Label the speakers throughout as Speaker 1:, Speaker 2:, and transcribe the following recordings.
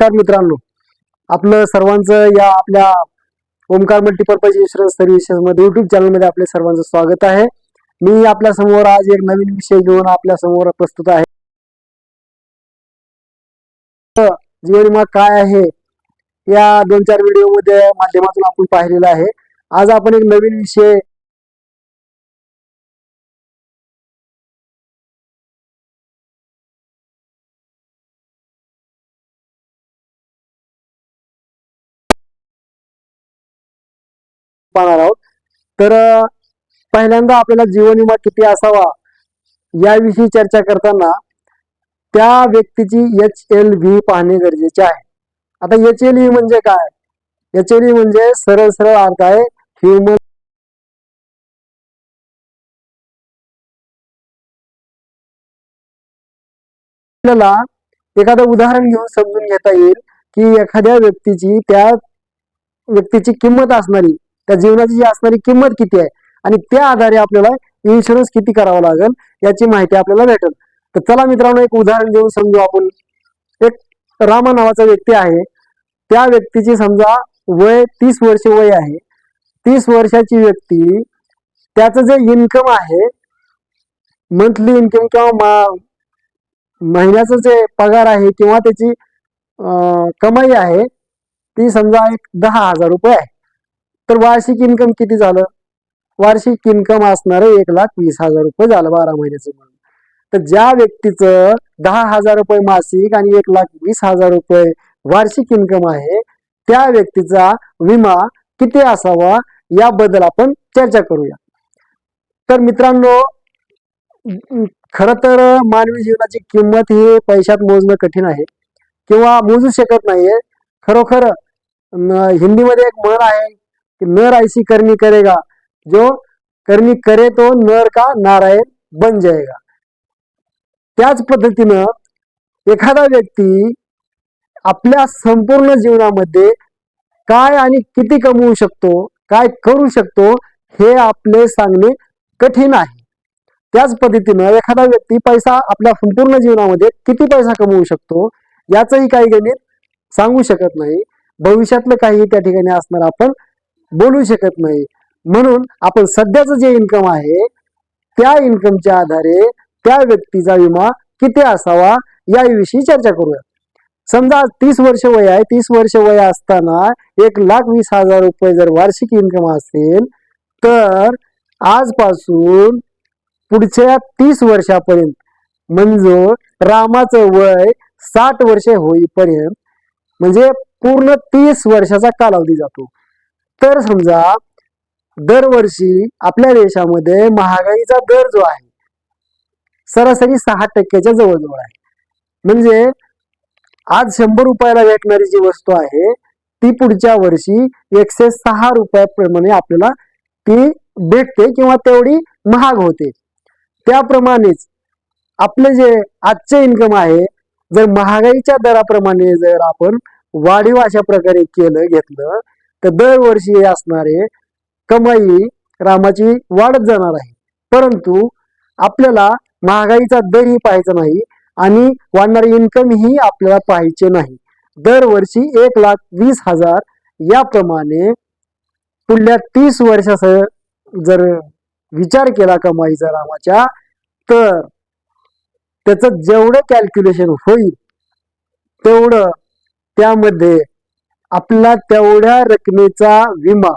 Speaker 1: नमस्कार मित्रांनो. आपलं सर्वांचं या आपल्या ओमकार मल्टीपर्पज इन्शुरन्स सर्व्हिसेस मध्ये युट्यूब चॅनलमध्ये आपले सर्वांचं स्वागत आहे. मी आपल्यासमोर आज एक नवीन विषय घेऊन आपल्यासमोर प्रस्तुत आहे. जीवन विमा काय आहे? या दोन चार व्हिडिओमध्ये माध्यमातून आपण पाहिलेलं आहे. आज आपण एक नवीन विषय पाहणार आहोत. तर पहिल्यांदा आपल्याला जीवन विमा किती असावा याविषयी चर्चा करताना त्या व्यक्तीची एच एल व्ही पाहणे गरजेचे आहे. आता एच एल व्ही म्हणजे काय? एच एल व्ही म्हणजे सरळ सरळ अर्थ आहे ह्युमन आपल्याला एखादं उदाहरण घेऊन समजून घेता येईल की एखाद्या व्यक्तीची त्या व्यक्तीची किंमत असणारी त्या जीवनाची जी असणारी किंमत किती आहे आणि त्या आधारे आपल्याला इन्शुरन्स किती करावा लागेल याची माहिती आपल्याला भेटेल. तर चला मित्रांनो एक उदाहरण देऊन समजू आपण. एक रामा नावाचा व्यक्ती आहे. त्या व्यक्तीची समजा वय तीस वर्ष वय आहे. तीस वर्षाची व्यक्ती त्याचं जे इन्कम आहे मंथली इन्कम किंवा मा- महिन्याचं जे पगार आहे किंवा त्याची कमाई आहे ती समजा एक दहा हजार रुपये आहे. तर वार्षिक इन्कम किती झालं? वार्षिक इन्कम असणार एक लाख वीस हजार रुपये झालं बारा महिन्याचं म्हणून. तर ज्या व्यक्तीचं दहा हजार रुपये मासिक आणि एक लाख वीस हजार रुपये वार्षिक इन्कम आहे त्या व्यक्तीचा विमा किती असावा याबद्दल आपण चर्चा करूया. तर मित्रांनो खर तर मानवी जीवनाची किंमत ही पैशात मोजणं कठीण आहे किंवा मोजू शकत नाहीये. खरोखर हिंदीमध्ये एक म्हण आहे कि नर ऐसी करनी करेगा। जो करनी करे तो नर का नारायण बन जाएगा। त्याच पद्धतीनं एखादा व्यक्ती आपल्या संपूर्ण जीवनामध्ये काय आणि किती कमवू शकतो काय करू शकतो हे आपले सांगणे कठीण आहे. त्याच पद्धतीनं एखादा व्यक्ती पैसा आपल्या संपूर्ण जीवनामध्ये किती पैसा कमवू शकतो याचंही काही गणित सांगू शकत नाही. भविष्यातलं काही त्या ठिकाणी असणार आपण बोलू शकत नाही. म्हणून आपण सध्याचं जे इन्कम आहे त्या इन्कमच्या आधारे त्या व्यक्तीचा विमा किती असावा याविषयी चर्चा करूया. समजा तीस वर्ष वय आहे तीस वर्ष वय असताना एक लाख वीस हजार रुपये जर वार्षिक इन्कम असेल तर आजपासून पुढच्या तीस वर्षापर्यंत म्हणजे रामाचं वय साठ वर्षे होईपर्यंत म्हणजे पूर्ण तीस वर्षाचा कालावधी जातो. तर समजा दरवर्षी आपल्या देशामध्ये महागाईचा दर जो आहे सरासरी सहा टक्क्याच्या जवळजवळ आहे. म्हणजे आज शंभर रुपयाला भेटणारी जी वस्तू आहे ती पुढच्या वर्षी एकशे सहा रुपयाप्रमाणे आपल्याला ती भेटते किंवा तेवढी महाग होते. त्याप्रमाणेच आपले जे आजचे इन्कम आहे जर महागाईच्या दराप्रमाणे जर आपण वाढीव अशा प्रकारे केलं घेतलं तर दरवर्षी असणारे कमाई रामाची वाढत जाणार आहे. परंतु आपल्याला महागाईचा दरही पाहायचा नाही आणि वाढणारे इन्कम ही आपल्याला पाहायचे नाही. दरवर्षी एक लाख वीस हजार याप्रमाणे पुढल्या तीस वर्षाचा जर विचार केला कमाईचा रामाच्या तर त्याचं जेवढं कॅल्क्युलेशन होईल तेवढं त्यामध्ये आपला तेवढ्या रकमेचा विमा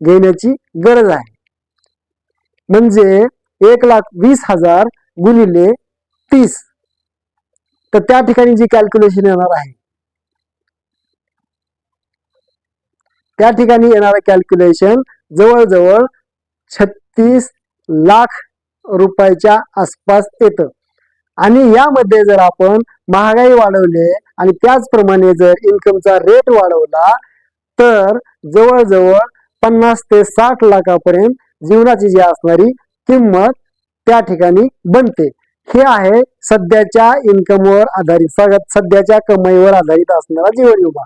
Speaker 1: घेण्याची गरज आहे. म्हणजे एक लाख वीस हजार गुणिले तीस. तर त्या ठिकाणी जी कॅल्क्युलेशन येणार आहे त्या ठिकाणी येणारं कॅल्क्युलेशन जवळजवळ छत्तीस लाख रुपयाच्या आसपास येतं. आणि यामध्ये जर आपण महागाई वाढवले आणि त्याचप्रमाणे जर इन्कमचा रेट वाढवला तर जवळजवळ पन्नास ते साठ लाखापर्यंत जीवनाची जी असणारी किंमत त्या ठिकाणी बनते. हे आहे सध्याच्या इन्कमवर आधारित सगळ्यात सध्याच्या कमाईवर आधारित असणारा जीवन विमा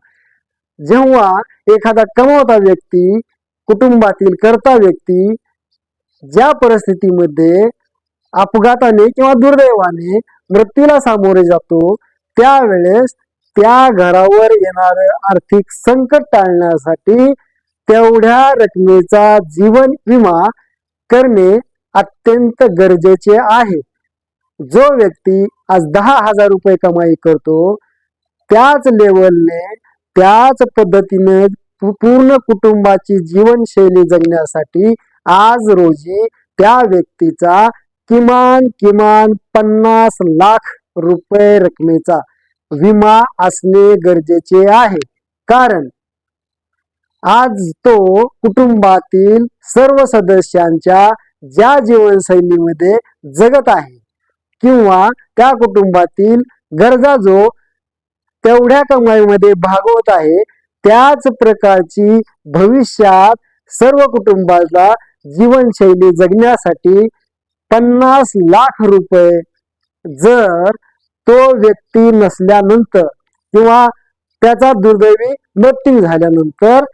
Speaker 1: जेव्हा एखादा कमावता व्यक्ती कुटुंबातील करता व्यक्ती ज्या परिस्थितीमध्ये अपघाताने किंवा दुर्दैवाने मृत्यूला सामोरे जातो. त्यावेळेस त्या घरावर येणार आर्थिक संकट टाळण्यासाठी तेवढ्या रकमेचा जीवन विमा करणे अत्यंत गरजेचे आहे. जो व्यक्ती आज दहा हजार रुपये कमाई करतो त्याच लेवलने त्याच पद्धतीने पूर्ण कुटुंबाची जीवनशैली जगण्यासाठी आज रोजी त्या व्यक्तीचा किमान किमान पन्नास लाख रुपये रकमेचा विमा असणे गरजेचे आहे. कारण आज तो कुटुंबातील सर्व सदस्यांच्या ज्या जीवनशैलीमध्ये जगत आहे किंवा त्या कुटुंबातील गरजा जो तेवढ्या कमाईमध्ये भागवत आहे त्याच प्रकारची भविष्यात सर्व कुटुंबाला जीवनशैली जगण्यासाठी पन्नास लाख रुपये जर तो व्यक्ती नसल्यानंतर किंवा त्याचा दुर्दैवी मृत्यू झाल्यानंतर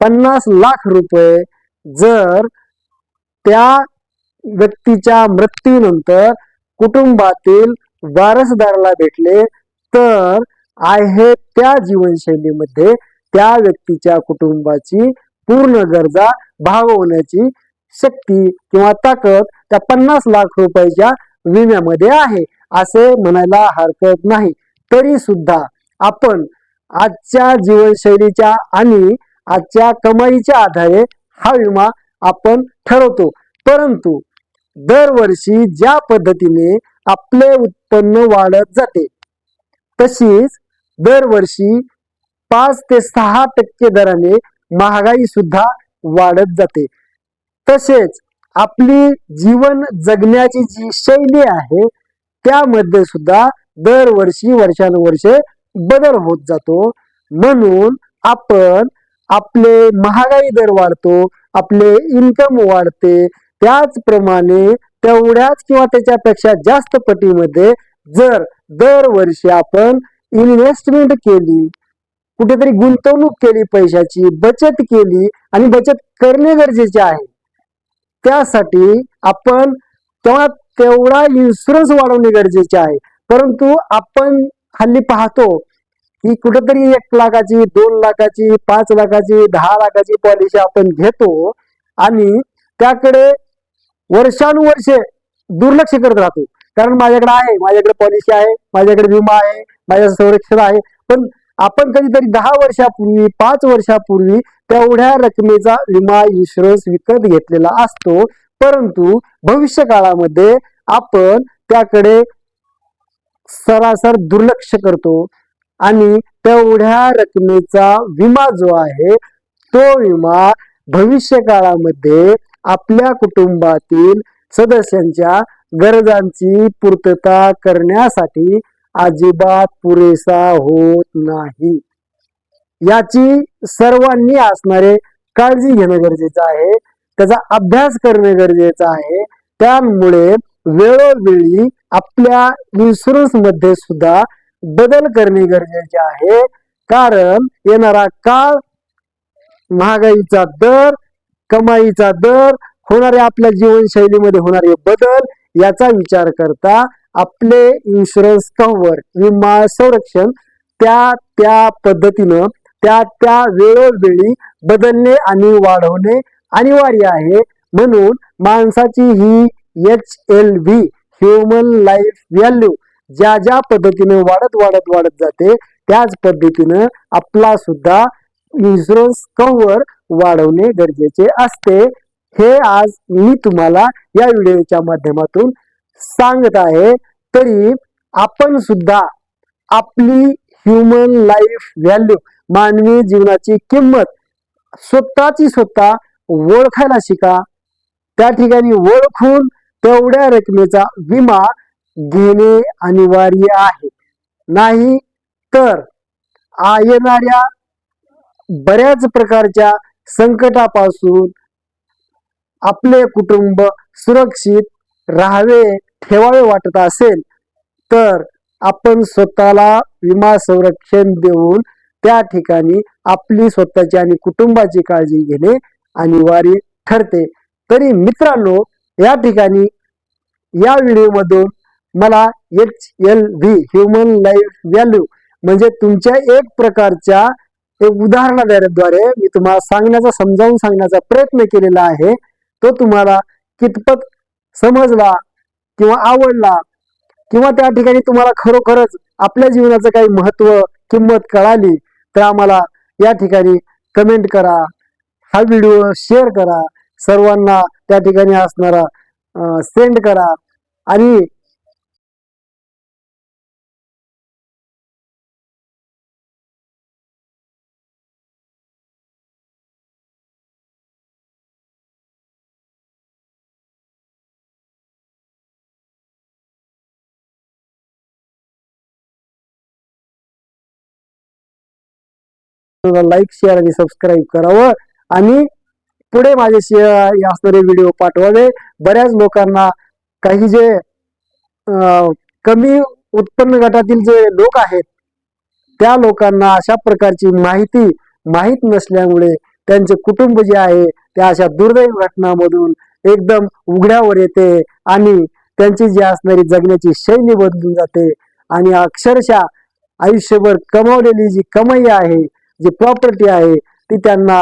Speaker 1: पन्नास लाख रुपये जर त्या व्यक्तीच्या मृत्यूनंतर कुटुंबातील वारसदाराला भेटले तर आहे त्या जीवनशैलीमध्ये त्या व्यक्तीच्या कुटुंबाची पूर्ण गरजा भागवण्याची शक्ती किंवा ताकद त्या पन्नास लाख रुपयाच्या विम्यामध्ये आहे असे म्हणायला हरकत नाही. तरी सुद्धा आपण आजच्या जीवनशैलीच्या आणि आजच्या कमाईच्या आधारे हा विमा आपण ठरवतो. परंतु दरवर्षी ज्या पद्धतीने आपले उत्पन्न वाढत जाते तशीच दरवर्षी पाच ते सहा टक्के दराने महागाई सुद्धा वाढत जाते. तसेच आपली जीवन जगण्याची जी शैली आहे त्यामध्ये सुद्धा दरवर्षी वर्षानुवर्षे बदल होत जातो. म्हणून आपण आपले महागाई दर वाढतो आपले इन्कम वाढते त्याचप्रमाणे तेवढ्याच किंवा त्याच्यापेक्षा जास्त पटीमध्ये जर दरवर्षी आपण इन्व्हेस्टमेंट केली कुठेतरी गुंतवणूक केली पैशाची बचत केली आणि बचत करणे गरजेचे आहे त्यासाठी आपण तेव्हा तेवढा इन्शुरन्स वाढवणे गरजेचे आहे. परंतु आपण हल्ली पाहतो की कुठंतरी एक लाखाची दोन लाखाची पाच लाखाची दहा लाखाची पॉलिसी आपण घेतो आणि त्याकडे वर्षानुवर्षे दुर्लक्ष करत राहतो. कारण माझ्याकडे आहे माझ्याकडे पॉलिसी आहे माझ्याकडे विमा आहे माझ्या संरक्षण आहे. पण आपण कधीतरी दहा वर्षापूर्वी पाच वर्षापूर्वी तेवढ्या रकमेचा विमा इन्शुरन्स विकत घेतलेला असतो. परंतु भविष्य काळामध्ये आपण त्याकडे सरासर दुर्लक्ष करतो आणि तेवढ्या रकमेचा विमा जो आहे तो विमा भविष्य काळामध्ये आपल्या कुटुंबातील सदस्यांच्या गरजांची पूर्तता करण्यासाठी अजिबात पुरेसा होत नाही. याची सर्वांनी असणारे काळजी घेणं गरजेचं आहे. त्याचा अभ्यास करणे गरजेचं आहे. त्यामुळे वेळोवेळी आपल्या इन्शुरन्समध्ये सुद्धा बदल करणे गरजेचे आहे. कारण येणारा काळ महागाईचा दर कमाईचा दर होणारे आपल्या जीवनशैलीमध्ये होणारे बदल याचा विचार करता आपले इन्शुरन्स कव्हर विमा संरक्षण त्या त्या पद्धतीनं त्या त्या वेळोवेळी बदलणे आणि वाढवणे अनिवार्य आहे. म्हणून माणसाची ही H L V human life value ज्या ज्या पद्धतीने वाढत वाढत वाढत जाते त्याच पद्धतीनं आपला सुद्धा इन्शुरन्स कव्हर वाढवणे गरजेचे असते. हे आज मी तुम्हाला या व्हिडिओच्या माध्यमातून सांगत आहे तरी आपण सुद्धा आपली ह्युमन लाईफ व्हॅल्यू मानवी जीवनाची किंमत स्वतःची स्वतः ओळखायला शिका. त्या ठिकाणी ओळखून तेवढ्या रकमेचा विमा घेणे अनिवार्य आहे. नाही तर आ- येणाऱ्या बऱ्याच प्रकारच्या संकटापासून आपले कुटुंब सुरक्षित राहावे. ठेवावे वाटत असेल तर आपण स्वतःला विमा संरक्षण देऊन त्या ठिकाणी आपली स्वतःची आणि कुटुंबाची काळजी घेणे अनिवार्य ठरते. तरी मित्रांनो या ठिकाणी या व्हिडिओमधून मला H L V human life value म्हणजे तुमच्या एक प्रकारच्या एक उदाहरणाद्वारे मी तुम्हाला सांगण्याचा समजावून सांगण्याचा प्रयत्न केलेला आहे. तो तुम्हाला कितपत समजला किंवा आवडला किंवा त्या ठिकाणी तुम्हाला खरोखरच आपल्या जीवनाचं काही महत्त्व किंमत कळाली तर आम्हाला या ठिकाणी कमेंट करा. हा व्हिडिओ शेअर करा. सर्वांना त्या ठिकाणी असणारा सेंड करा. आणि लाईक शेअर आणि सबस्क्राईब करावं. आणि पुढे माझे असणारे व्हिडिओ पाठवावे. बऱ्याच लोकांना काही जे कमी उत्पन्न गटातील जे लोक आहेत त्या लोकांना अशा प्रकारची माहिती माहीत नसल्यामुळे त्यांचे कुटुंब जे आहे त्या अशा दुर्दैव घटनांमधून एकदम उघड्यावर येते आणि त्यांची जी असणारी जगण्याची शैली बदलून जाते. आणि अक्षरशः आयुष्यभर कमावलेली जी कमाई आहे जी प्रॉपर्टी आहे ती त्यांना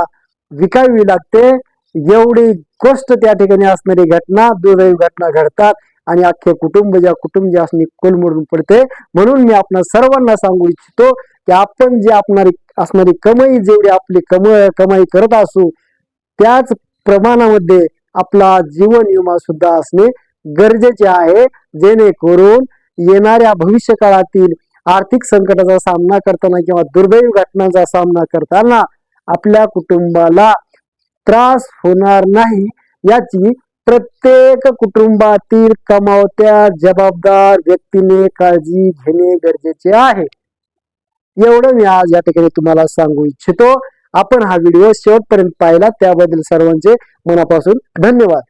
Speaker 1: विकावी लागते. एवढी गोष्ट त्या ठिकाणी असणारी घटना दुर्दैवी घटना घडतात आणि अख्खे कुटुंब ज्या कुटुंब जे असणे कोलमडून पडते. म्हणून मी आपणा सर्वांना सांगू इच्छितो की आपण जे आपणारी असणारी कमाई जेवढी आपली कम कमाई करत असू त्याच प्रमाणामध्ये आपला जीवन विमा सुद्धा असणे गरजेचे आहे. जेणेकरून येणाऱ्या भविष्य काळातील आर्थिक संकटाचा सामना करताना किंवा दुर्दैवी घटनांचा सामना करताना आपल्या कुटुंबाला त्रास होणार नाही याची प्रत्येक कुटुंबातील कमावत्या जबाबदार व्यक्तीने काळजी घेणे गरजेचे आहे. एवढं मी आज या ठिकाणी तुम्हाला सांगू इच्छितो. आपण हा व्हिडिओ शेवटपर्यंत पाहिला त्याबद्दल सर्वांचे मनापासून धन्यवाद.